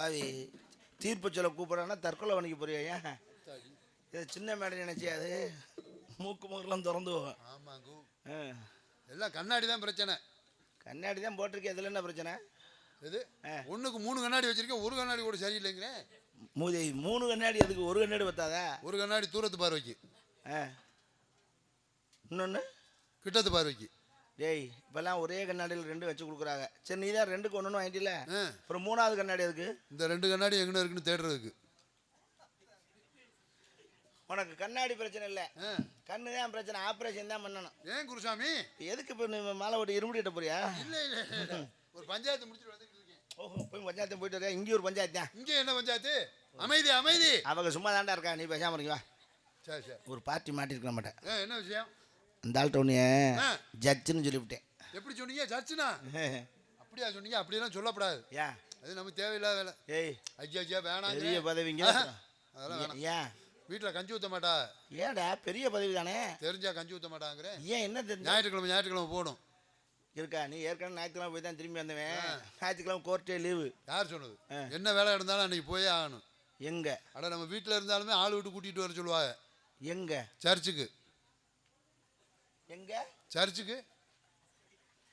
பாவி தீர்ப்பு சொல்ல கூப்பிட்றான்னா தற்கொலை பண்ணிக்க போறியா ஏன்? இது சின்ன மேடை நினைச்சியா அது. மூக்கு மூக்கெல்லாம் திறந்து போகும். ஆமாங்க. எல்லாம் கண்ணாடி தான் பிரச்சனை. கண்ணாடி தான் போட்டிருக்கேன் இதில் என்ன பிரச்சனை? எது? ஆ. ஒண்ணுக்கு மூணு கண்ணாடி வச்சிருக்கேன். ஒரு கண்ணாடி கூட சரியில்லைங்கிறேன். மூதி மூணு கண்ணாடி அதுக்கு ஒரு கண்ணாடி பத்தாதா ஒரு கண்ணாடி தூரத்து பார்வைக்கு. ஆ. இன்னொன்று கிட்டத்து பார்வைக்கு. டேய் இப்போல்லாம் ஒரே கண்ணாடியில் ரெண்டு வச்சு கொடுக்குறாங்க. சரி நீ தான் ரெண்டுக்கு ஒன்று வாங்கிட்டில. அப்புறம் மூணாவது கண்ணாடி அதுக்கு இந்த ரெண்டு கண்ணாடி எங்கன இருக்குன்னு தேடுறதுக்கு. உனக்கு கண்ணாடி பிரச்சனை இல்லை. கண்ணு தான் பிரச்சனை ஆப்ரேஷன் தான் பண்ணணும். ஏன் குருசாமி? எதுக்கு இப்போ நீ மாலை ஓட்டி இருமுடி கிட்ட போறியா? இல்ல இல்ல ஒரு பஞ்சாயத்து முடிச்சுட்டு வந்துட்டு இருக்கேன். ஓஹோ போய் பஞ்சாயத்து போயிட்டு வரியா? இங்கேயும் ஒரு பஞ்சாயத்து தான். இங்க என்ன பஞ்சாயத்து? அமைதி அமைதி. அவங்க சும்மா தாண்டா இருக்கா நீ பேசாம இருங்க வா. சரி சரி. ஒரு பார்ட்டி மாட்டிருக்க மாட்டேன். என்ன விஷயம்? அந்த ஆள்கிட்ட ஆ. ஜட்ஜுன்னு சொல்லிவிட்டேன். எப்படி சொன்னீங்க? சர்ச்சுனா அப்படியா சொன்னீங்க. அப்படியெல்லாம் சொல்லப்படாது. ஏன் அது நமக்கு தேவையில்லாத வேலை. ஏய். ஐயா ஐயா வேணாம் பெரிய பதவிங்க. அதெல்லாம் வேணாம். ஏன் வீட்டில் கஞ்சி ஊற்ற மாட்டா? ஏடா பெரிய பதவி தானே? தெரிஞ்சா கஞ்சி ஊற்ற மாட்டாங்கிறேன் ஏன் என்ன தெரிஞ்ச ஞாயிற்றுக்கிழமை ஞாயிற்றுக்கிழமை போகணும். இருக்கா? நீ ஏற்கனவே ஞாயிற்றுக்கிழமை போய் தான் திரும்பி வந்தவன். ஞாயிற்றுக்கிழமை கோர்ட்டே லீவு யார் சொன்னது. என்ன வேலை இருந்தாலும் அன்னைக்கு போயே ஆகணும். எங்க? அட நம்ம வீட்டில் இருந்தாலுமே ஆள் விட்டு கூட்டிகிட்டு வர சொல்லுவாங்க. எங்க? சர்ச்சுக்கு. எங்க? சர்ச்சுக்கு.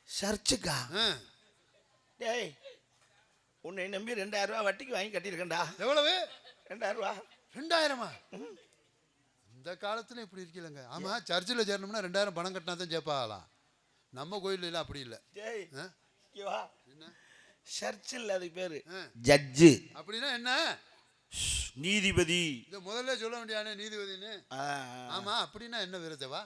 சர்ச்சுக்கா? டேய் உன்னை நம்பி ரெண்டாயிரம் ரூபா வட்டிக்கு வாங்கி கட்டியிருக்கேன்டா. எவ்வளவு? ரெண்டாயிரம்? ரூபா ரெண்டாயிரமா இந்த காலத்தில் இப்படி இருக்கலங்க. ஆமாம் சர்ச்சில் சேரணும்னா ரெண்டாயிரம் பணம் கட்டினா தான் ஜெப்பாகலாம் நம்ம கோயில்லாம் அப்படி இல்லை. வா. என்ன? சர்ச் இல்லை அதுக்கு பேரு. ஜட்ஜு. அப்படின்னா என்ன? நீதிபதி. இந்த முதல்ல சொல்ல வேண்டியானே நீதிபதினு ஆ, ஆமா அப்படின்னா என்ன விரதவா?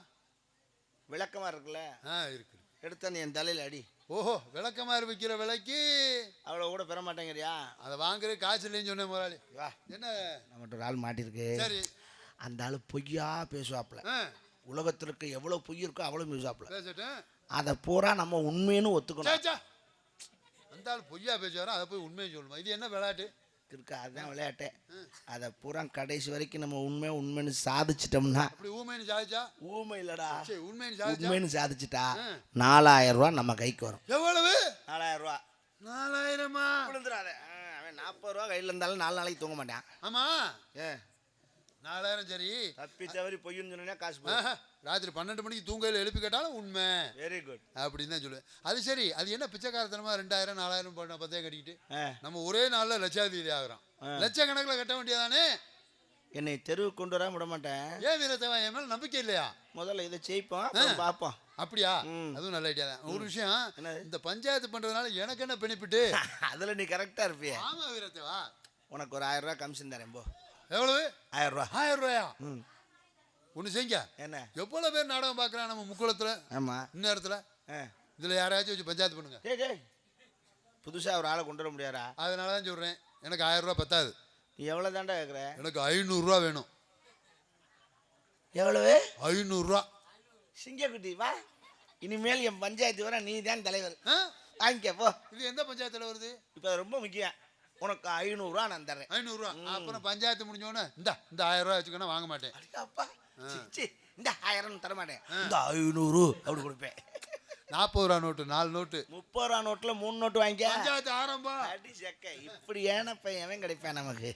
விளக்கமா இருக்குல்ல? ஆ இருக்கு. எடுத்த நீ என் தலையில அடி. ஓஹோ விளக்கமாறு விற்கிற விலைக்கு. அவ்வளோ கூட பெற மாட்டேங்கிறியா? அதை வாங்குற காசு இல்லைன்னு சொன்னேன் முதலாளி. வா. என்ன? நம்மகிட்ட ஒரு ஆள் மாட்டிருக்கு சரி. அந்த ஆள் பொய்யா பேசுவாப்புல. உலகத்தில் இருக்க எவ்வளோ பொய் இருக்கோ அவ்வளோ பேசுவாப்புல. அதை பூரா நம்ம உண்மைன்னு ஒத்துக்கணும். அந்த ஆள் பொய்யா பேசுவாரோ அதை போய் உண்மையை சொல்லணுமா இது என்ன விளையாட்டு? இருக்கா அதுதான் விளையாட்டே அதை பூரா கடைசி வரைக்கும் நம்ம உண்மை உண்மைன்னு சாதிச்சிட்டோம்னா அப்படி ஊமைன்னு சாதிச்சா? ஊமை இல்லடா. உண்மைன்னு சாதிச்சா? உண்மைன்னு சாதிச்சிட்டா. நாலாயிரம் ரூபா நம்ம கைக்கு வரும். எவ்வளவு? நாலாயிரம் ரூபா. நாலாயிரமா? விழுந்துடாத அவன் நாற்பது ரூபா கையில் இருந்தாலும் நாலு நாளைக்கு தூங்க மாட்டான். ஆமா? ஏ. நாலாயிரம் சரி. தப்பி தவறி பொய்ன்னு சொன்னா காசு ராத்திரி பன்னெண்டு மணிக்கு தூங்கையில் எழுப்பி கேட்டாலும் உண்மை. வெரி குட் அப்படின்னு தான் சொல்லுவேன். அது சரி அது என்ன பிச்சைக்காரத்தனமா ரெண்டாயிரம் நாலாயிரம் பண்ண பத்தையும் கட்டிக்கிட்டு நம்ம ஒரே நாளில் லட்சாதிபதி ஆகிறோம் லட்சக்கணக்கில் கட்ட வேண்டியதானே? என்னை தெருவுக்கு கொண்டு வர விட மாட்டேன். ஏன் வீரத்தேவா என் மேல நம்பிக்கை இல்லையா? முதல்ல இதை அப்புறம் பார்ப்போம். அப்படியா. அதுவும் நல்ல ஐடியா தான். ஒரு விஷயம்? இந்த பஞ்சாயத்து பண்றதுனால எனக்கு என்ன பெனிஃபிட்டு அதில் நீ கரெக்டாக இருப்பிய. ஆமா வீரத்தேவா. உனக்கு ஒரு ஆயிரம் ரூபா கமிஷன் தரேன் போ. எவ்வளவு? ஆயிரம் ரூபா ஆயிரம் ரூபாயா? ம். ஒன்று செய்ங்க என்ன? எவ்வளோ பேர் நாடகம் பார்க்குறான் நம்ம முக்குளத்தில்? ஆமாம் இந்நேரத்தில்? இதில் யாரையாச்சும் வச்சு பஞ்சாயத்து பண்ணுங்க. புதுசாக ஒரு ஆளை கொண்டு வர முடியாதா? அதனால தான் சொல்கிறேன் எனக்கு ஆயிரம் ரூபா பத்தாது. நீ எவ்வளோ தாண்டா கேட்குற எனக்கு ஐநூறுரூவா வேணும். எவ்வளவு? ஐநூறுரூவா சிங்கக்குட்டி வா. இனிமேல் என் பஞ்சாயத்து வர நீ தான் தலைவர். வாங்கிக்க போ. இது எந்த பஞ்சாயத்தில் வருது? இப்போ ரொம்ப முக்கியம். உனக்கு ஐநூறுரூவா நான் தர்றேன். ஐநூறுரூவா அப்புறம் பஞ்சாயத்து முடிஞ்சோடனே இந்த இந்த ஆயிரம் ரூபா வச்சுக்கணும் வாங்க மாட்டேன். அப்பா இந்த ஆயிரம் தர மாட்டேன். இந்த ஐநூறு அப்படி கொடுப்பேன். நாற்பது ரூபா நோட்டு நாலு நோட்டு. முப்பது ரூபா நோட்டில் மூணு நோட்டு வாங்கிக்க. பஞ்சாயத்து ஆரம்பம். அடி செக்க இப்படி ஏன பையன் கிடைப்பேன் நமக்கு.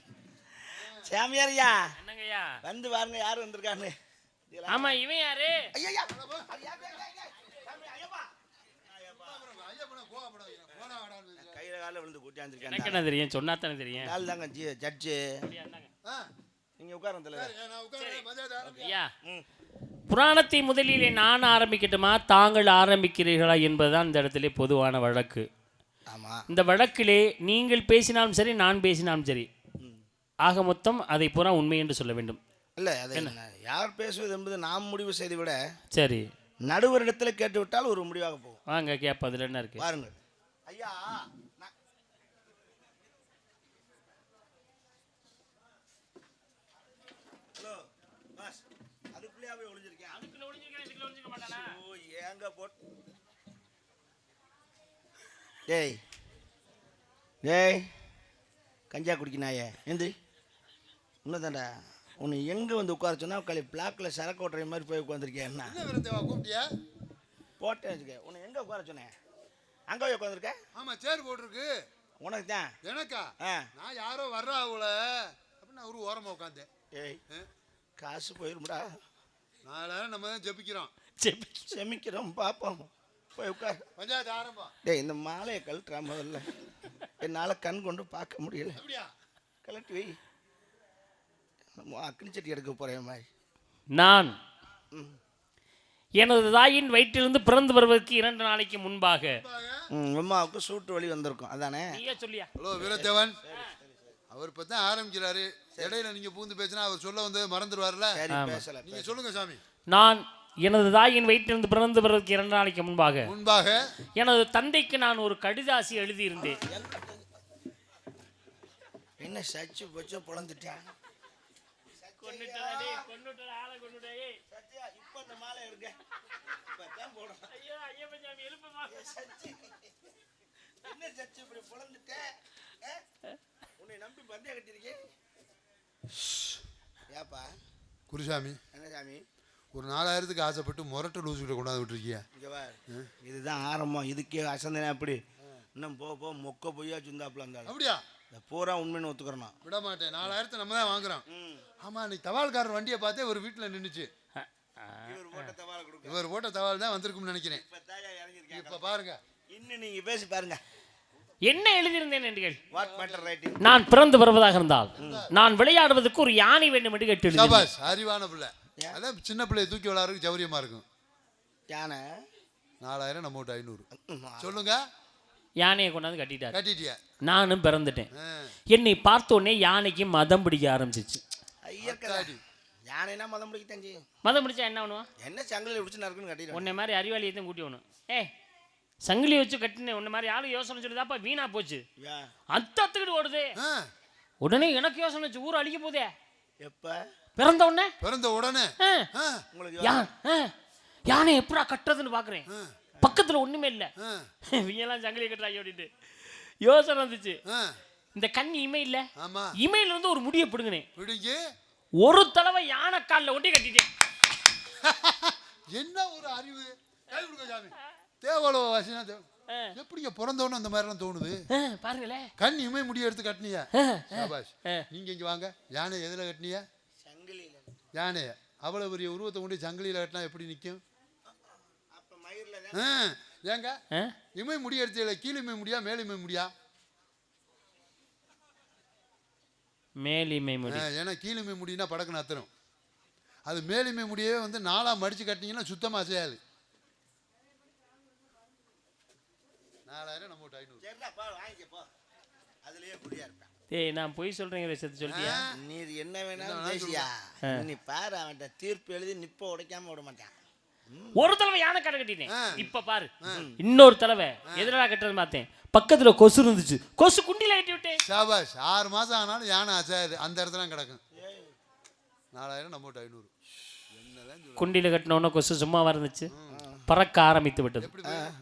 சாமியாரியா? என்னங்கய்யா? வந்து பாருங்க யார் வந்திருக்கான்னு. ஆமா இவன் யாரு? ஐயா? ஐயா, காலில் விழுந்து கூட்டியாந்துருக்கேன் என்ன தெரியும்? சொன்னா தானே தெரியும்? நாள் தாங்க ஜி ஜட்ஜு அப்படியா, இந்தாங்க. ஆ, நீங்க உட்காருங்க தலைவர். சரி, நான் உட்கார்றேன், பஞ்சாயத்து ஆரம்பி. ஐயா புராணத்தை முதலிலே நான் ஆரம்பிக்கட்டுமா? தாங்கள் ஆரம்பிக்கிறீர்களா என்பதுதான் இந்த இடத்திலே பொதுவான வழக்கு. ஆமா. இந்த வழக்கிலே நீங்கள் பேசினாலும் சரி நான் பேசினாலும் சரி ஆக மொத்தம் அதை பூரா உண்மை என்று சொல்ல வேண்டும். இல்ல அது என்ன, யார் பேசுவது என்பது நாம் முடிவு செய்து விட சரி. நடுவரிடத்துல கேட்டு விட்டால் ஒரு முடிவாக போகும். வாங்க கேப்ப அதில் என்ன இருக்கு? பாருங்கள். ஐயா நான்- ஹலோ பாஸ் அதுக்குள்ளேயே போய் ஒளிஞ்சிருக்கேன் ஓ ஏங்க போட் டேய். டேய் கஞ்சா குடிக்கினாயே. எந்திரி இன்னதாண்டா உன்னை எங்கே வந்து உட்கார சொன்னா களி பிளாக்ல சரக்கு ஓட்டுற மாதிரி போய் உட்காந்துருக்கேன் என்ன? கூப்பிட்டியா? போட்டேன் வச்சுக்க. உன்னை எங்கே உட்கார சொன்னேன் அங்கே போய் உட்காந்துருக்க ஆமா சேர் போட்டிருக்கு. உனக்கு தான். எனக்கா? நான் யாரோ வர்றா அவள. அப்படின்னு நான் ஒரு ஓரமாக உட்காந்தேன் ஏய் காசு போயிரும்டா. நாலாயிரம் நம்ம தான் ஜெபிக்கிறோம். சரி செமிக்கிறோம் பார்ப்போம் போய் உட்கார். பஞ்சாயத்து ஆரம்பம். டேய் இந்த மாலையை கழட்டுறா முதல்ல. என்னால் கண் கொண்டு பார்க்க முடியல. அப்படியா? கழட்டி வை. அக்னி சட்டி எடுக்க போகிறேன் மாதிரி. நான் ம். எனது தாயின் வயிற்றிலிருந்து பிறந்து வருவதற்கு இரண்டு நாளைக்கு முன்பாக அம்மாவுக்கு சூட்டு வலி வந்திருக்கும். அதானே? நீயே சொல்லியா? ஹலோ வீரத்தேவன். அவர் இப்போ தான் ஆரம்பிக்கிறாரு. இடையில நீங்க பூந்து பேசினா அவர் சொல்ல வந்து மறந்துடுவார்ல நீங்க சொல்லுங்க சாமி. நான் எனது தாயின் வயிற்றிலிருந்து பிறந்து வருவதற்கு இரண்டு நாளைக்கு முன்பாக முன்பாக எனது தந்தைக்கு நான் ஒரு கடிதாசி எழுதியிருந்தேன். என்ன சச்சு போச்சோ ஏப்பா? குருசாமி. என்ன சாமி? ஒரு நாலாயிரத்துக்கு ஆசைப்பட்டு முரட்டு லூசு கிட்ட கொண்டாந்து விட்டுருக்கிய. இதுதான் ஆரம்பம். இதுக்கே அசந்தனே அப்படி. இன்னும் போக போக மொக்க பொய்யா சுந்தாப்புல இருந்தாலும் அப்படியா? பூரா உண்மைன்னு ஒத்துக்கிறணும் விட மாட்டேன். நாலாயிரத்தை நம்ம தான் வாங்குறோம். ஆமா அன்னைக்கு தபால்காரர் வண்டியை பார்த்தே ஒரு வீட்டில் நின்றுச்சு இவர் போட்ட தவால தான் வந்திருக்கும்னு நினைக்கிறேன். இப்போ தாயா இறங்கியிருக்கேன். இப்போ பாருங்க. இன்னும் நீங்க பேசி பாருங்க. என்ன எழுதியிருந்தேன் என்று கேள் வாட் மேட்டர் ரைட்டிங் நான் பிறந்து வருவதாக இருந்தால் நான் விளையாடுவதற்கு ஒரு யானை வேண்டும் என்று கேட்டு அறிவான பிள்ளை. அதான் சின்ன பிள்ளைய தூக்கி விளாட்றதுக்கு சௌரியமா இருக்கும். யானை? நாலாயிரம் நம்ம விட்டு ஐநூறு. சொல்லுங்க. யானையை கொண்டாந்து கட்டிட்டார். கட்டிட்டிய? நானும் பிறந்துட்டேன். என்னை பார்த்த உடனே யானைக்கு மதம் பிடிக்க ஆரம்பிச்சிச்சு. யானைனா மதம் பிடிக்க தஞ்சி மதம் பிடிச்சா என்ன பண்ணுவான் என்ன சங்கிலியில் பிடிச்சி நறுக்குன்னு கட்டிடுவேன். உன்னை மாதிரி அறிவாளியை தான் கூட்டி ஒன்று ஏ சங்கிலி வச்சு கட்டினேன் உன்னை மாதிரி ஆளு யோசனை சொல்லுதாப்பா வீணா போச்சு. அத்தத்துக்கிட்டு ஓடுது. ஆ. உடனே எனக்கு யோசனை வச்சு ஊர் அழிக்க போதே எப்போ? பிறந்த உடனே? பிறந்த உடனே? ஆ, ஆ, உங்களுக்கு யா ஆ, யானை எப்படா கட்டுறதுன்னு பார்க்குறேன் ஆ, பக்கத்தில் ஒன்றுமே இல்லை. ஆ, இவங்கெல்லாம் சங்கிலி கட்டுறாங்க அப்படின்ட்டு. யோசனை வந்துச்சு. ஆ. இந்த கண் இமை இல்லை. ஆமா. இமையில இருந்து ஒரு முடியை பிடுங்கினேன். பிடிங்கி? ஒரு தடவை யானை காலில் ஒட்டி கட்டிட்டேன். என்ன ஒரு அறிவு? தேவலோ வாசினா எப்படிங்க பிறந்தவொன்னு அந்த மாதிரிலாம் தோணுது? ஆ, பாருங்களேன். கண் இமை முடிய எடுத்து கட்டினியா. நீங்க இங்க வாங்க. யானை எதுல கட்டினியா? யானைய அவ்வளவு பெரிய உருவத்தை கொண்டு சங்கிலியில கட்டினா எப்படி நிற்கும் அப்போ மயிரில் தான் ஏங்க? இமை முடி எடுத்துல கீழ் இமை முடியா மேல் இமை முடியா? மேலிமை முடி. ஏன்னா கீழ் இமை முடினா படக்குன்னு அத்தரும் அது மேல் இமை முடியவே வந்து நாலா மடிச்சு கட்டினீங்கன்னா சுத்தமா செய்யாது நாலாயிரம் நம்ம ஐநூறு. அதுலயே குடியா இருப்பேன். ஏய் நான் பொய் சொல்றேங்க விஷயத்தை சொல்லிட்டியா நீ என்ன வேணாலும் பேசியா? நீ பாரு அவன்கிட்ட தீர்ப்பு எழுதி நிப்ப உடைக்காம விட மாட்டான். ஒரு தடவை யானை கடை கட்டிட்டேன். ஆ. இப்ப பாரு. இன்னொரு தடவை. எதிரடா கட்டுறது பார்த்தேன். பக்கத்துல கொசு இருந்துச்சு. கொசு குண்டில கட்டி விட்டேன். சாபாஷ் ஆறு மாசம் ஆனாலும் யானை அசையாது. அந்த இடத்துல கிடக்கும். நாலாயிரம் நம்ம ஐநூறு. குண்டில கட்டினோன்னா கொசு சும்மாவா இருந்துச்சு. பறக்க ஆரம்பித்து விட்டது?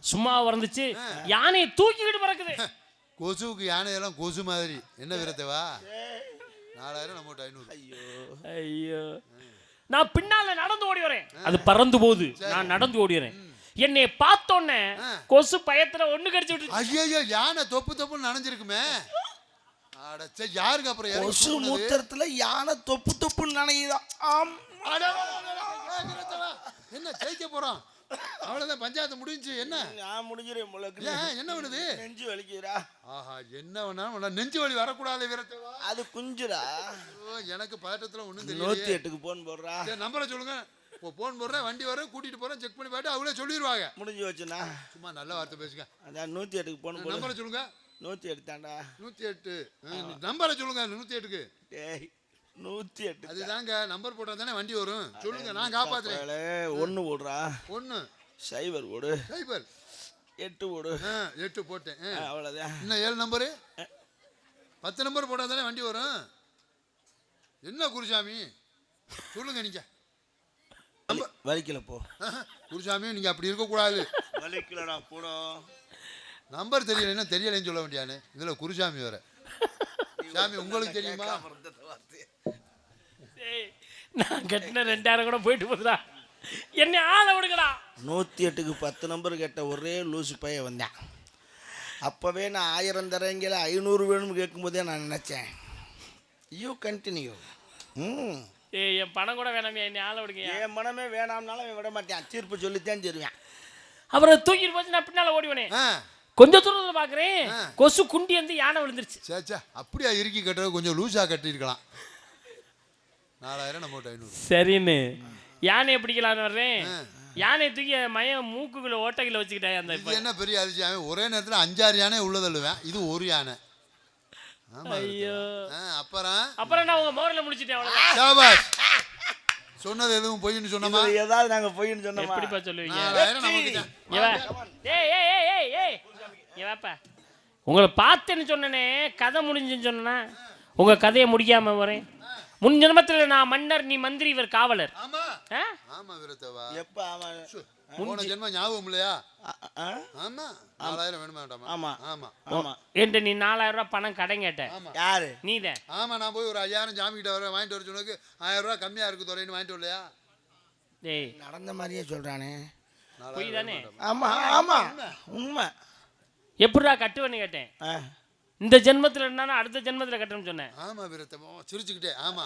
சும்மாவா இருந்துச்சு. யானையை தூக்கிக்கிட்டு பறக்குது. கொசுவுக்கு யானையெல்லாம் கொசு மாதிரி என்ன விரத்தவா நாலாயிரம் நம்ம ஐநூறு ஐயோ ஐயோ நான் பின்னால நடந்து ஓடி வரேன் அது பறந்து போகுது நான் நடந்து ஓடி வரேன் என்னை பார்த்தோன்னே கொசு பயத்துல ஒண்ணு கடிச்சு விட்டு ஐயோ யானை தொப்பு தொப்புன்னு நனைஞ்சிருக்குமே அடச்ச யாருக்கு அப்புறம் கொசு? மூத்திரத்துல யானை தொப்பு தொப்புன்னு நினைக்குதான் ஆம் என்ன ஜெயிக்க போறோம் அவ்வளவுதான் பஞ்சாயத்து முடிஞ்சு என்ன? நான் முடிஞ்சிடும் முழுக்கு ஏன் என்ன பண்ணுது? நெஞ்சு வலிக்குதுடா. ஆஹா என்ன வேணாலும். நெஞ்சு வலி வரக்கூடாது வீரத்தவா. அது குஞ்சுடா. ஐயோ, எனக்கு பதட்டத்துல நூத்தி தெரியல எட்டுக்கு போன் போடுறா. நம்பரை சொல்லுங்க. இப்போ போன் போடுறேன் வண்டி வரும் கூட்டிட்டு போறேன் செக் பண்ணி பார்த்து அவங்களே சொல்லிடுவாங்க முடிஞ்சு வச்சுனா சும்மா நல்ல வார்த்தை பேசுங்க. அதான் நூத்தி எட்டுக்கு போன் நம்பரை சொல்லுங்க. நூத்தி எடுத்தாண்டா நூத்தி எட்டு. நம்பரை சொல்லுங்க நூத்தி எட்டுக்கு. டேய். நூத்தி எட்டு அதுதாங்க நம்பர் போட்டா தானே வண்டி வரும். சொல்லுங்க நான் காப்பாத்துறேன். ஒன்று போடுறா. ஒன்று சைபர் போடு. சைபர். எட்டு போடு. எட்டு போட்டேன். அவ்வளவுதான். இன்னும் ஏழு நம்பரு பத்து நம்பர் போட்டால் தானே வண்டி வரும். என்ன குருசாமி? சொல்லுங்க நீங்க. வலி- வலிக்கல போ. குருசாமி நீங்க அப்படி இருக்கக்கூடாது. வலிக்கலடா போடோ. நம்பர் தெரியலைன்னா தெரியலைன்னு சொல்ல வேண்டியானே இதுல குருசாமி வேற. சாமி உங்களுக்கு தெரியுமா? நான் கட்டின ரெண்டாயிரம் கூட போயிட்டு போகுதுடா என்னை ஆள விடுங்கடா. நூற்றி எட்டுக்கு பத்து நம்பர் கேட்ட ஒரே லூசு பைய வந்தேன். அப்போவே நான் ஆயிரம் தரேங்கிற ஐநூறு வேணும்னு கேட்கும்போதே நான் நினச்சேன். யூ கண்டினியூ ம். ஏய் என் பணம் கூட வேணாமே என்ன ஆள விடுங்க என் மனமே வேணாம்னாலும் விட மாட்டேன். தீர்ப்பு சொல்லித்தான் தருவேன். அவரை தூக்கிட்டு போச்சு நான் பின்னால ஓடிவனே. ஆ. கொஞ்ச தூரத்துல பாக்குறேன். கொசு குண்டி வந்து யானை விழுந்துருச்சு. சே சே அப்படியா இறுக்கி கட்டுறது? கொஞ்சம் லூஸாக கட்டியிருக்கலாம். நாலாயிரம் நம்ம ஐநூறு. சரின்னு. யானையை பிடிக்கலான்னு வர்றேன். யானையை தூக்கி மயம் மூக்குக்குள்ள ஓட்டைகளை வச்சுக்கிட்டேன் அந்த என்ன பெரிய அவன் ஒரே நேரத்தில் அஞ்சாறு யானை உள்ள தள்ளுவேன். இது ஒரு யானை. ஐயோ. ஆ, அப்புறம்? அப்புறம் நான் உங்க மோரில் முடிச்சிட்டேன் சொன்னது எதுவும் பொய்ன்னு சொன்னமா? ஏதாவது நாங்கள் பொய்ன்னு சொன்னோமா? எப்படிப்பா சொல்லுவீங்க? ஏய் ஏய் ஏய் ஏய். இங்க வாப்பா. உங்களை பார்த்தேன்னு சொன்னனே கதை முடிஞ்சுன்னு சொன்னா உங்க கதையை முடிக்காம வரேன். முன் ஜென்மத்தில் நான் மன்னர் நீ மந்திரி இவர் காவலர். ஆமா? ஆமா வீரத்தவா எப்போ போன ஜென்மம் ஞாபகம் இல்லையா? ஆமா. நாலாயிரம் வேணுமா வேண்டாமா? ஆமா. ஆமா. ஆமாம் என்கிட்ட நீ நாலாயிரம் ரூபாய் பணம் கடன் கேட்ட? ஆமா. யாரு? நீதான் ஆமா நான் போய் ஒரு ஐயாயிரம் ஜாமி கிட்ட வர வாங்கிட்டு வர சொன்னதுக்கு ஆயிரம் ரூபாய் கம்மியா இருக்கு துறைன்னு வாங்கிட்டு வரலையா? டேய். நடந்த மாதிரியே சொல்கிறானே பொய் தானே? ஆமாம் ஆமாம் உண்மை. எப்படிடா கட்டுவேன்னு கேட்டேன். இந்த ஜென்மத்தில் இருந்தாலும் அடுத்த ஜென்மத்தில் கட்டணும்னு சொன்னேன். ஆமா வீரத்தவா சிரிச்சுக்கிட்டே ஆமா.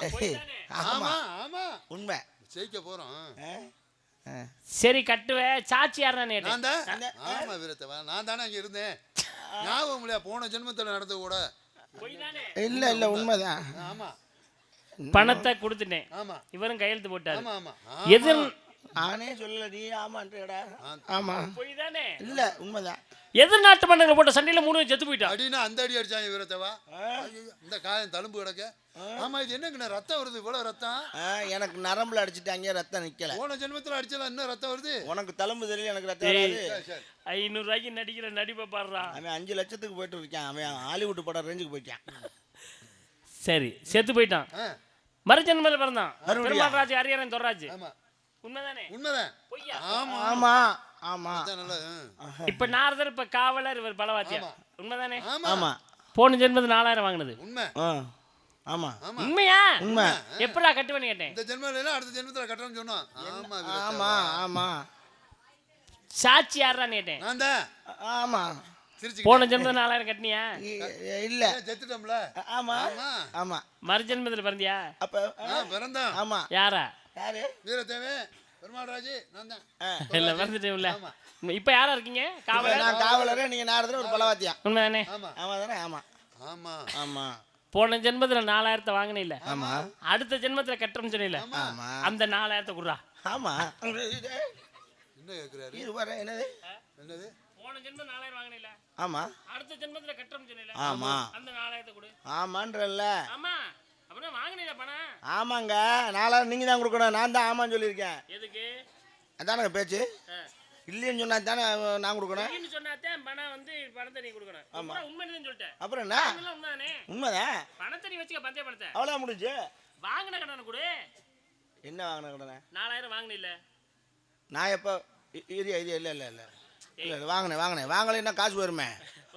ஆமாம் ஆமா. ஆமா உண்மை. ஜெயிக்க போறோம். சரி கட்டுவேன் சாச்சி யாருன்னு கேட்டேன். நான் தான்? ஆமா வீரத்தவா நான் தானே அங்க இருந்தேன். ஞாபகம் இல்லையா? போன ஜென்மத்துல நடந்த கூட. பொய் தானே. இல்லை இல்லை உண்மைதான். ஆமா. பணத்தை கொடுத்துட்டேன். ஆமா. இவரும் கையெழுத்து போட்டாரு. ஆமா ஆமா. எதிர் நானே சொல்லல நீ ஆமான்றடா. ஆமாம் பொய் தானே. இல்லை உண்மைதான். எதிர்நாட்டு மன்னர்கள் போட்ட சண்டையில மூணு செத்து போயிட்டா? அடினா அந்த அடி அடிச்சாங்க வீரத்தவா இந்த காயம் தழும்பு கிடக்க. ஆமா இது என்னங்கண்ணா ரத்தம் வருது இவ்வளவு ரத்தம்? ஆ, எனக்கு நரம்புல அடிச்சிட்டாங்க ரத்தம் நிக்கல. போன ஜென்மத்துல அடிச்சதா இன்னும் ரத்தம் வருது? உனக்கு தழும்பு தெரியல எனக்கு ரத்தம் வராது. ஐநூறு ரூபாய்க்கு நடிக்கிற நடிப்பை பாடுறா. அவன் அஞ்சு லட்சத்துக்கு போயிட்டு இருக்கான். அவன் ஹாலிவுட் படம் ரேஞ்சுக்கு போயிட்டான். சரி செத்து போயிட்டான். ஆ, மறுஜன்மத்தில் பிறந்தான்? பெருமாள் ராஜ் ஹரிஹரன் தொர்ராஜ் ஆமா. உண்மைதானே? உண்மைதான். பொய்யா? ஆமா. ஆமா. ஆமா. இப்ப நாரதர் இப்ப காவலர் இவர் பலவாத்தியா? ஆமா. உண்மைதானே? ஆமா. ஆமா. போன ஜென்மத்தில் நாலாயிரம் வாங்கினது. உண்மை. ஆமா. உண்மையா? உண்மை. எப்படா கட்டுவேன்னு கேட்டேன். இந்த ஜென்மம் இல்ல அடுத்த ஜென்மத்துல கட்டணும்னு சொன்னோம் ஆமா. ஆமா ஆமா. சாட்சி யாரான்னு கேட்டேன். நான் தான். ஆமா. போன ஜென்மத்தில் நாலாயிரம் கட்டினியா? இல்ல. செத்துட்டோம்ல. ஆமா. ஆமா. ஆமா. மறுஜென்மத்தில் பிறந்தியா? அப்ப பிறந்தான். ஆமா. யாரா? யாரு? வீரத்தேவே பெருமாள்ராஜ் நான் தான். ஆ. இல்ல மறந்துட்டேன்ல ஆமா. இப்ப யாரா இருக்கீங்க? காவலர்? நான் காவலரே நீங்க நாரதர் ஒரு பலவாத்தியா. உண்மைதானே? ஆமா. ஆமா தானே? ஆமா. ஆமா. ஆமா. போன ஜென்மத்துல நாலாயிரத்தை வாங்கின இல்ல ஆமா. அடுத்த ஜென்மத்துல கட்டுறோம்னு சொன்னில ஆமா. அந்த நாலாயிரத்தை குடுறா. ஆமா. என்ன கேக்குறாரு? இது வர என்னது? என்னது? போன ஜென்மம் நாலாயிரம் வாங்கின இல்ல ஆமா. அடுத்த ஜென்மத்துல கட்டுறோம்னு சொன்னில ஆமா. அந்த நாலாயிரத்தை கொடு. ஆமான்றல்ல. ஆமா. அப்படின்னா வாங்கினீல பணம்? ஆமாங்க. நாலாயிரம் நீங்க தான் கொடுக்கணும். நான் தான் ஆமான்னு சொல்லியிருக்கேன். எதுக்கு? அதானங்க பேச்சு. இல்லைன்னு சொன்னா தானே நான் கொடுக்கணும்? சொன்னாதான் பணம் வந்து பணத்தை நீ கொடுக்கணும். அப்புறம் உண்மைன்னு சொல்லிட்டேன். அப்புறம் என்ன? உண்மைதானே? உண்மைதான் பணத்தை நீ வச்சுக்க பந்தய பணத்தை. அவ்வளோ முடிஞ்சு. வாங்கின கடனை கொடு. என்ன வாங்கின கடனை? நாலாயிரம் வாங்கின இல்ல நான் எப்போ இது இது இல்லை இல்லை இல்லை. இல்லை இல்லை வாங்கினேன் வாங்கினேன். வாங்கலைன்னா காசு வருமே.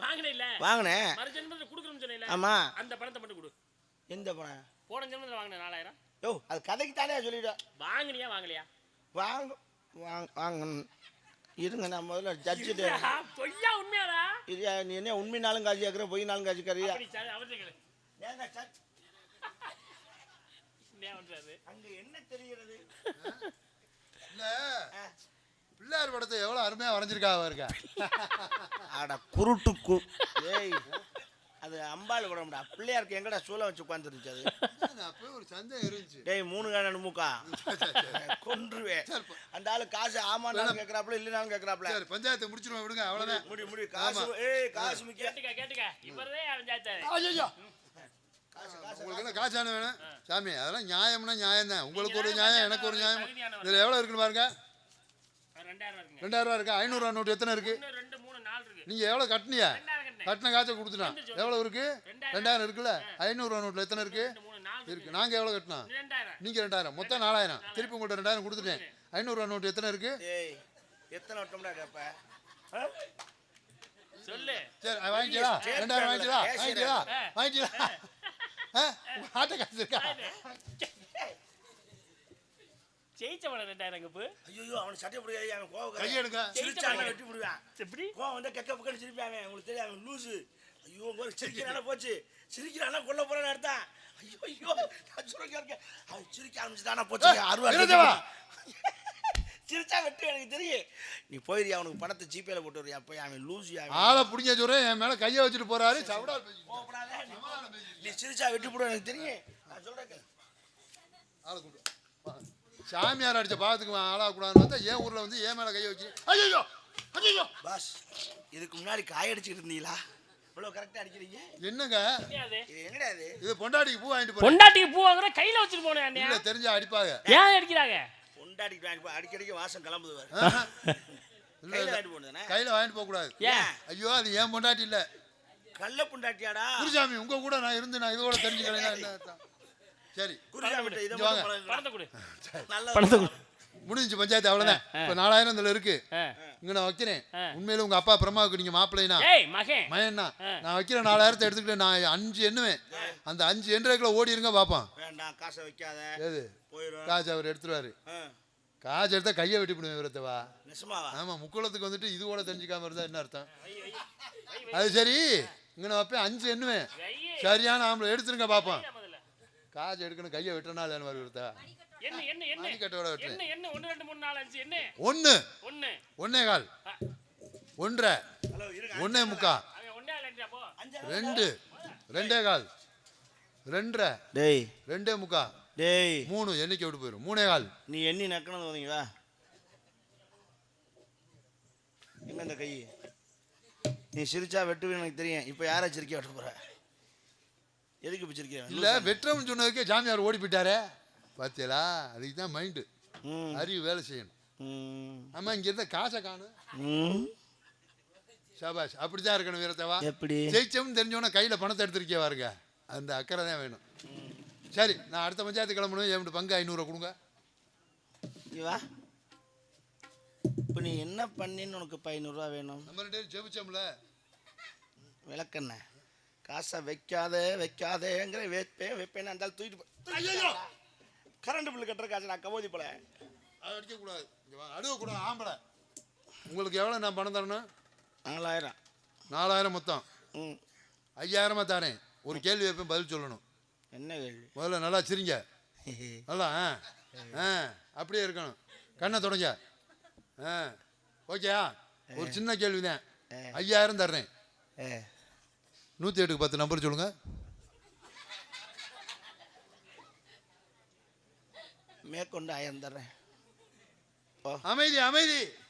வாங்கின இல்ல வாங்கினேன். மறு ஜென்மத்துல கொடுக்கணும்னு சொன்னீல ஆமாம் அந்த பணத்தை மட்டும் கொடு. எந்த பணம்? போன ஜென்மத்துல வாங்கின நாலாயிரம். யோ அது கதைக்கு தானே சொல்லிவிடும் வாங்கினியா வாங்கலையா? வாங்க வாங்க வாங்கணும். இருங்க நான் முதல்ல ஜட்ஜிட்டு ஆ, பொய்யா உண்மையாடா? இது நீ என்ன உண்மைனாலும் காசு கேட்குற பொய்னாலும் காசு கேட்குறியா? அப்படி சரி, அவர்கிட்ட கேளு. ஏங்க ஜட்ஜ் என்ன பண்றாரு அங்கே என்ன தெரிகிறது? இல்ல பிள்ளையார் படத்தை எவ்வளவு அருமையா வரைஞ்சிருக்கா அவருக்கா ஆடா குருட்டு கு ஏய் அது அம்பாள் விடமுடா பிள்ளையாருக்கு எங்கடா சூளை வச்சு உட்காந்துருச்சு அது? அப்பவே ஒரு சந்தேகம் இருந்துச்சு. டேய் மூணு காண மூக்கா? கொன்றுவேன். அந்த ஆளு காசு ஆமான்னாலும் கேட்குறாப்புல இல்லைனாலும் கேட்குறாப்புல சரி பஞ்சாயத்தை முடிச்சிருவோம் விடுங்க அவ்வளவுதான். முடி முடி காசு ஏய் காசு முக்கியம். கேட்டுக்க கேட்டுக்க. இவரே ஐயோ உங்களுக்கு என்ன காசு. தானே வேணும்? சாமி அதெல்லாம் நியாயம்னா நியாயம் தான் உங்களுக்கு ஒரு நியாயம் எனக்கு ஒரு நியாயம். இதுல எவ்வளவு இருக்குன்னு பாருங்க. ரெண்டாயிரம் ரூபா இருக்கா? ஐநூறுரூவா நோட்டு எத்தனை இருக்கு? இன்னும் ரெண்டு மூணு நாள் இருக்கு. நீங்க எவ்வளவு கட்டினியா. கட்டின காசை கொடுத்துட்டான் எவ்வளவு இருக்கு? ரெண்டாயிரம். இருக்குல்ல? ஐநூறுரூவா நோட்டுல எத்தனை இருக்கு? இருக்கு. இருக்கு நாங்க எவ்வளவு கட்டினோம்? ரெண்டாயிரம். நீங்க ரெண்டாயிரம். மொத்தம் நாலாயிரம். திருப்பி உங்கள்ட்ட ரெண்டாயிரம் கொடுத்துட்டேன். ஐநூறுரூவா நோட்டு எத்தனை இருக்கு? எத்தனை வட்டம்டா கேட்ப? சொல்லு. சரி வாங்கிக்கலாம் ரெண்டாயிரம் வாங்கிக்கலாம் வாங்கிக்கலாம் வாங்கிக்கலாம் ஆட்ட காசு இருக்கா? ஜெயிச்ச படம் ரெண்டாயிரம் கப்பு ஐயோ அவனுக்கு சட்டை பிடிக்காது அவன் கோவக்காரன். கையெடுங்க. சிரிச்சான்னா வெட்டி விடுவேன். எப்படி? கோவம் வந்து கெக்க பக்கன்னு சிரிப்பான் அவன். உங்களுக்கு தெரியும் அவன் லூசு. ஐயோ உங்க சிரிக்கிறானா போச்சு. சிரிக்கிறானா கொல்ல போறேன்னு அர்த்தம். ஐயோ ஐயோ நான் சுரக்கா இருக்கேன். அவன் சிரிக்க ஆரம்பிச்சுட்டானா போச்சு. வீரதேவா. சிரிச்சா வெட்டு எனக்கு தெரியும். நீ போயிரியா அவனுக்கு பணத்தை ஜிபேல போட்டு வரியா போய் அவன் லூசு அவன் ஆளை பிடிங்க சொல்றேன் என் மேல கையை வச்சுட்டு போறாரு. சவடா நீ சிரிச்சா வெட்டி போடுவேன் எனக்கு தெரியும். நான் சொல்றேன். ஆளை கூப்பிடு. சாமியார் அடிச்ச பாவத்துக்கு ஆளாகக்கூடாதுன்னு பார்த்தா என் ஊர்ல வந்து என் மேல கையை வச்சு ஐயோ ஐயோ பாஸ் இதுக்கு முன்னாடி காய அடிச்சுட்டு இருந்தீங்களா? இவ்வளவு கரெக்டா அடிக்கிறீங்க. என்னங்க? அது இது என்னடா இது? இது பொண்டாட்டிக்கு பூ வாங்கிட்டு போறேன் பொண்டாட்டிக்கு பூ வாங்குற கையில வச்சுட்டு போனேன் இல்ல தெரிஞ்சா அடிப்பாங்க. ஏன் அடிக்கிறாங்க? பொண்டாடிக்கு வாங்கி போ. அடிக்கடிக்கு வாசம் கிளம்புது கையில இல்ல. வாங்கிட்டு போனதானே கையில வாங்கிட்டு போக கூடாது ஏன்? ஐயோ அது ஏன் பொண்டாட்டி இல்ல. கள்ள பொண்டாட்டியாடா? குருசாமி உங்க கூட நான் இருந்து நான் இதோட அர்த்தம்? சரி. பணத்தை கொடு. முடிஞ்சு பஞ்சாயத்து அவ்வளவுதான்? இப்ப நாலாயிரம் இதுல இருக்கு. இங்க நான் வைக்கிறேன். உண்மையில உங்க அப்பா பிரம்மாவுக்கு நீங்க மாப்பிள்ளைனா? ஏய் மகன். மயன்னா ஆ. நான் வைக்கிற நாலாயிரத்தை எடுத்துக்கிட்டு நான் அஞ்சு எண்ணுவேன். அந்த அஞ்சு எண்ணுக்குள்ள ஓடி இருங்க பாப்பான் வேண்டாம் காசை வைக்காத. அவர் எடுத்துருவாரு. காசு எடுத்தா கையை வெட்டி போடுவேன் விவரத்தவா நெசமாவா ஆமா முக்குளத்துக்கு வந்துட்டு இது கூட தெரிஞ்சுக்காம இருந்தா என்ன அர்த்தம்? அது சரி. இங்க நான் வைப்பேன் அஞ்சு எண்ணுவேன். சரியான ஆம்பளை. எடுத்துருங்க பாப்பான் காசு எடுக்கணும் கையை வெட்டனா இல்லைன்னு விவரத்தா என்ன என்ன என்ன? மணிக்கட்டோட வெட்டுறேன் என்ன என்ன? ஒன்று ரெண்டு மூணு நாலு அஞ்சு என்ன? ஒன்று ஒன்று ஒன்னே கால். ஒன்றரை. ஒன்னே முக்கா. ரெண்டு. ரெண்டே கால். ரெண்டரை. டேய். ரெண்டே முக்கா. டேய். மூணு. எண்ணிக்கை விட்டு போயிடும் மூணே கால். நீ எண்ணி நக்கணும் வந்தீங்களா எங்க இந்த கை? நீ சிரிச்சா வெட்டுவேன்னு எனக்கு தெரியும். இப்போ யாரை சிரிக்க வெட்ட போற? எதுக்கு சிரிக்க இல்ல வெற்றம்னு சொன்னதுக்கே ஜாமியார் ஓடி போயிட்டாரே. பாத்தியலா? அதுக்கு தான் மைண்டு அறிவு வேலை செய்யணும். ம். ஆமா இங்க இருந்த காசை காணும். சபாஷ் அப்படிதான் இருக்கணும் வீரத்தவா. எப்படி? ஜெயிச்சோம்னு தெரிஞ்சவொன்னே கையில பணத்தை எடுத்திருக்கே பாருங்க. அந்த அக்கறை தான் வேணும். சரி நான் அடுத்த பஞ்சாயத்து கிளம்பணும். என் பங்கு ஐநூறுரூவா கொடுங்க. இங்க வா இப்போ நீ என்ன பண்ணின்னு உனக்கு இப்போ ஐநூறுரூவா வேணும்? நம்ம ரெண்டு பேரும் ஜெபிச்சோம்ல. விளக்கண்ண காசை வைக்காத வைக்காதேங்கிற வைப்பேன் வைப்பேன்னு அந்த தூக்கிட்டு ஐயோ கரண்ட் பில்லு கட்டுற காசு நான் கபோதி போல. அது அடிக்கக்கூடாது. அழுவக்கூடாது ஆம்பளை. உங்களுக்கு எவ்வளோ நான் பணம் தரணும் நாலாயிரம். நாலாயிரம் மொத்தம். ம். ஐயாயிரமா தானே? ஒரு கேள்வி வைப்பேன் பதில் சொல்லணும். என்ன கேள்வி? முதல்ல நல்லா சிரிங்க. நல்லா ஆ ஆ அப்படியே இருக்கணும். கண்ணை தொடங்க. ஆ ஓகேயா? ஒரு சின்ன கேள்வி தான் ஐயாயிரம் தர்றேன். நூற்றி எட்டுக்கு பத்து நம்பர் சொல்லுங்க. மேற்கொண்டு ஓ அமைதி அமைதி.